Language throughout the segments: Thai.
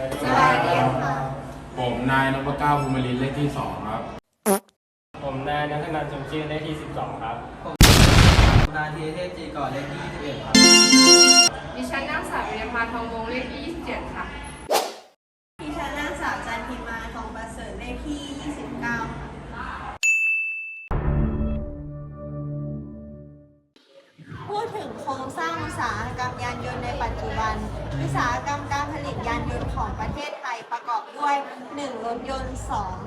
สวัสดีค่ะ ผมนายนพเก้าภูมิลินเลขที่สองครับ ผมนายนัทนันท์สมชื่อเลขที่12ครับนาทีเทพจีก่อนเลขที่21ครับ ดิฉันนางสาววิรพาทองวงเลขที่27ค่ะ ครงสร้างอุตสาหกรรมยานยนต์ในปัจจุบัน อุตสาหกรรมการผลิตยานยนต์ของประเทศไทยประกอบด้วย 1. รถยนต์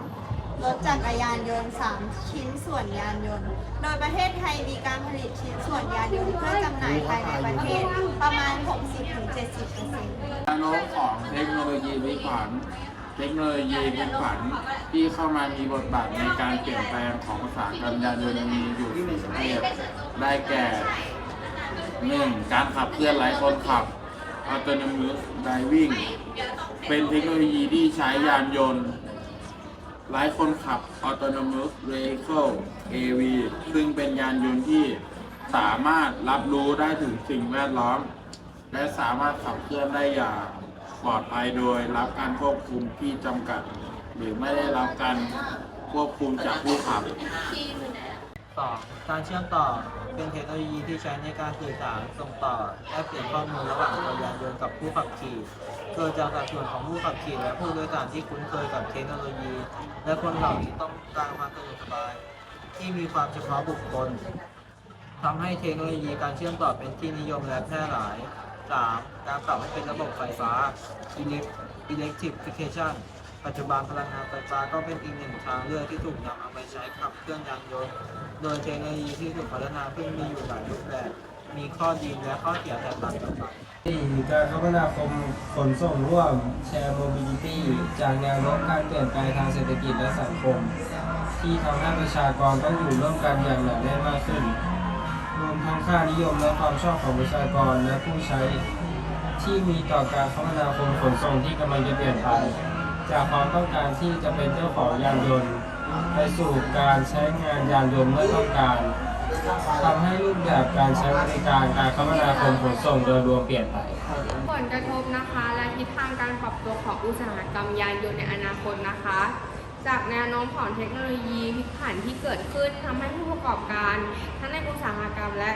2. รถจักรยานยนต์ 3. ชิ้นส่วนยานยนต์ โดยประเทศไทยมีการผลิตชิ้นส่วนยานยนต์เพื่อจำหน่ายภายในประเทศประมาณ 60-70%แนโน้มของเทคโนโลยีพลิกผันเทคโนโลยีพลิกผันที่เข้ามามีบทบาทในการเปลี่ยนแปลงของอุตสาหกรรมยานยนต์มีอยู่สี่ประเภทได้แก่ หนึ่งการขับเคลื่อนไร้คนขับ autonomous driving เป็นเทคโนโลยีที่ใช้ยานยนต์ไร้คนขับ autonomous vehicle AV ซึ่งเป็นยานยนต์ที่สามารถรับรู้ได้ถึงสิ่งแวดล้อม และสามารถขับเคลื่อนได้อย่างปลอดภัยโดยรับการควบคุมที่จำกัด หรือไม่ได้รับการควบคุมจากผู้ขับ 2. การเชื่อมต่อเป็นเทคโนโลยีที่ใช้ในการสื่อสารส่งต่อแลกเปลี่ยนข้อมูลระหว่างตัวยานยนต์กับผู้ขับขี่เกิดจากสัดส่วนของผู้ขับขี่และผู้โดยสารที่คุ้นเคยกับเทคโนโลยี และคนเหล่านี้ต้องการความสะดวกสบาย ที่มีความเฉพาะบุคคลทำให้เทคโนโลยีการเชื่อมต่อเป็นที่นิยมและแพร่หลาย 3. การปรับให้เป็นระบบไฟฟ้า Electrification ปัจจุบันพลังงานไฟฟ้าก็เป็นอีกหนึ่งทางเลือกที่ถูกนำเอาไปใช้ขับเคลื่อนยานยนต์ โดยเทคโนโลยีที่ถูกพัฒนาขึ้นมีอยู่หลายรูปแบบ มีข้อดีและข้อเสียแตกต่างกันไปการคมนาคมขนส่งร่วม Share Mobility จากแนวโน้มการเปลี่ยนแปลงทางเศรษฐกิจและสังคม ที่ทำให้ประชากรต้องอยู่ร่วมกันอย่างหนาแน่นมากขึ้น รวมทั้งค่านิยมและความชอบของประชากรและผู้ใช้ ที่มีต่อการคมนาคมขนส่งที่กำลังจะเปลี่ยนไป จากความต้องการที่จะเป็นเจ้าของยานยนต์ ไปสู่การใช้งานยานยนต์เมื่อต้องการทำให้รูปแบบการใช้บริการการคมนาคมขนส่งโดยรวมเปลี่ยนไป ผลกระทบนะคะและทิศทางการปรับตัวของอุตสาหกรรมยานยนต์ในอนาคตนะคะ จากแนวโน้มของเทคโนโลยีพลิกผันที่เกิดขึ้นทำให้ผู้ประกอบการทั้งในอุตสาหกรรมและ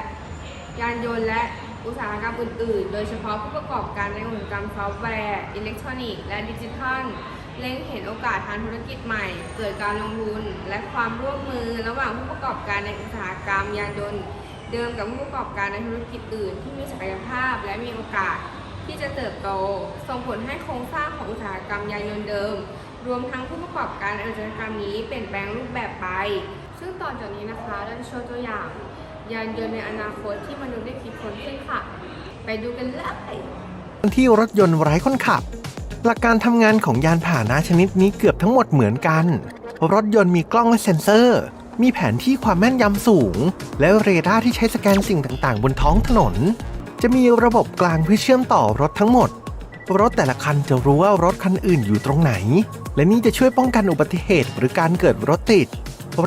ยานยนต์และอุตสาหกรรมอื่น ๆ โดยเฉพาะผู้ประกอบการในอุตสาหกรรมซอฟต์แวร์ อิเล็กทรอนิกส์และดิจิทัล เล็งเห็นโอกาสทางธุรกิจใหม่ เกิดการลงทุนและความร่วมมือระหว่างผู้ประกอบการในอุตสาหกรรมยานยนต์เดิมกับผู้ประกอบการในธุรกิจอื่น ที่มีศักยภาพและมีโอกาสที่จะเติบโต ส่งผลให้โครงสร้างของอุตสาหกรรมยานยนต์เดิม รวมทั้งผู้ประกอบการในอุตสาหกรรมนี้เปลี่ยนแปลงรูปแบบไป ซึ่งต่อจากนี้นะคะเราจะโชว์ตัวอย่าง ยานยนต์ในอนาคตที่มนุษย์ได้คิดค้นขึ้นค่ะ ไปดูกันเลยที่รถยนต์ไร้คนขับ หลักการทำงานของยานพาหนะชนิดนี้เกือบทั้งหมดเหมือนกัน รถยนต์มีกล้องและเซ็นเซอร์ มีแผนที่ความแม่นยำสูง และเรดาร์ที่ใช้สแกนสิ่งต่างๆ บนท้องถนน จะมีระบบกลางเพื่อเชื่อมต่อรถทั้งหมด รถแต่ละคันจะรู้ว่ารถคันอื่นอยู่ตรงไหน และนี่จะช่วยป้องกันอุบัติเหตุหรือการเกิดรถติด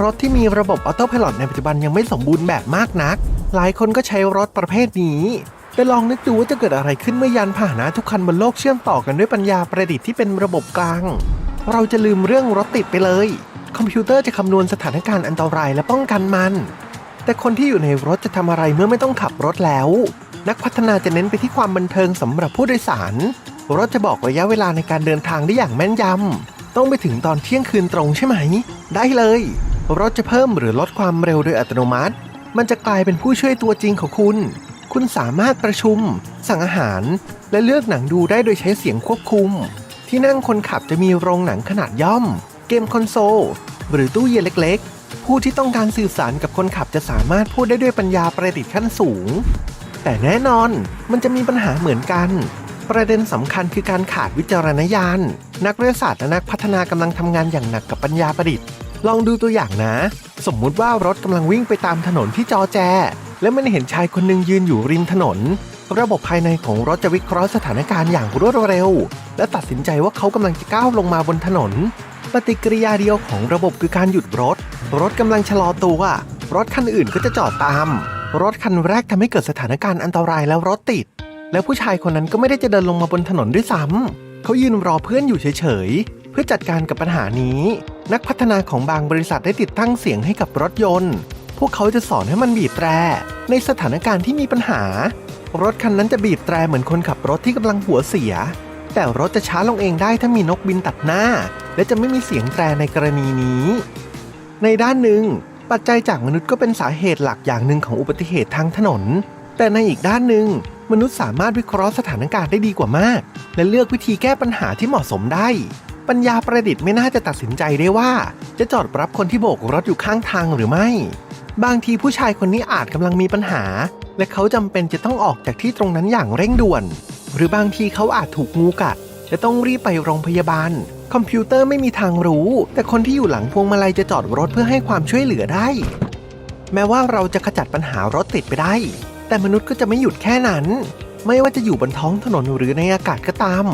รถที่มีระบบออโต้พ l o t ในปัจจุบันยังไม่สมบูรณ์แบบมากนัก หลายคนก็ใช้รถประเภทนี้ แต่ลองนึกดูว่าจะเกิดอะไรขึ้นเมื่อยานพาหนะทุกคันบนโลกเชื่อมต่อกันด้วยปัญญาประดิษฐ์ที่เป็นระบบกลาง เราจะลืมเรื่องรถติดไปเลย คอมพิวเตอร์จะคำนวณสถานการณ์อันตรายและป้องกันมัน แต่คนที่อยู่ในรถจะทำอะไรเมื่อไม่ต้องขับรถแล้ว นักพัฒนาจะเน้นไปที่ความบันเทิงสำหรับผู้โดยสาร รถจะบอกระยะเวลาในการเดินทางได้อย่างแม่นยำต้องไปถึงตอนเที่ยงคืนตรงใช่ไหม ได้เลย รถจะเพิ่มหรือลดความเร็วโดยอัตโนมัติ มันจะกลายเป็นผู้ช่วยตัวจริงของคุณ คุณสามารถประชุม สั่งอาหาร และเลือกหนังดูได้โดยใช้เสียงควบคุม ที่นั่งคนขับจะมีโรงหนังขนาดย่อม เกมคอนโซล หรือตู้เย็นเล็กๆ ผู้ที่ต้องการสื่อสารกับคนขับจะสามารถพูดได้ด้วยปัญญาประดิษฐ์ขั้นสูง แต่แน่นอนมันจะมีปัญหาเหมือนกัน ประเด็นสำคัญคือการขาดวิจารณญาณ นักวิทยาศาสตร์และนักพัฒนากำลังทำงานอย่างหนักกับปัญญาประดิษฐ์ ลองดูตัวอย่างนะ สมมุติว่ารถกำลังวิ่งไปตามถนนที่จอแจ และมันเห็นชายคนหนึ่งยืนอยู่ริมถนน ระบบภายในของรถจะวิเคราะห์สถานการณ์อย่างรวดเร็ว และตัดสินใจว่าเขากำลังจะก้าวลงมาบนถนน ปฏิกิริยาเดียวของระบบคือการหยุดรถ รถกำลังชะลอตัวรถคันอื่นก็จะจอดตาม รถคันแรกทำให้เกิดสถานการณ์อันตรายแล้วรถติด แล้วผู้ชายคนนั้นก็ไม่ได้จะเดินลงมาบนถนนด้วยซ้ำเขายืนรอเพื่อนอยู่เฉยๆเพื่อจัดการกับปัญหานี้ นักพัฒนาของบางบริษัทได้ติดตั้งเสียงให้กับรถยนต์ พวกเขาจะสอนให้มันบีบแตร ในสถานการณ์ที่มีปัญหา รถคันนั้นจะบีบแตรเหมือนคนขับรถที่กำลังหัวเสีย แต่รถจะช้าลงเองได้ถ้ามีนกบินตัดหน้า และจะไม่มีเสียงแตรในกรณีนี้ ในด้านหนึ่ง ปัจจัยจากมนุษย์ก็เป็นสาเหตุหลักอย่างหนึ่งของอุบัติเหตุทางถนน แต่ในอีกด้านหนึ่งมนุษย์สามารถวิเคราะห์สถานการณ์ได้ดีกว่ามาก และเลือกวิธีแก้ปัญหาที่เหมาะสมได้ ปัญญาประดิษฐ์ไม่น่าจะตัดสินใจได้ว่า จะจอดรับคนที่โบกรถอยู่ข้างทางหรือไม่ บางทีผู้ชายคนนี้อาจกำลังมีปัญหา และเขาจำเป็นจะต้องออกจากที่ตรงนั้นอย่างเร่งด่วน หรือบางทีเขาอาจถูกงูกัดและต้องรีบไปโรงพยาบาล คอมพิวเตอร์ไม่มีทางรู้ แต่คนที่อยู่หลังพวงมาลัยจะจอดรถเพื่อให้ความช่วยเหลือได้ แม้ว่าเราจะขจัดปัญหารถติดไปได้ แต่มนุษย์ก็จะไม่หยุดแค่นั้น ไม่ว่าจะอยู่บนท้องถนนหรือในอากาศก็ตาม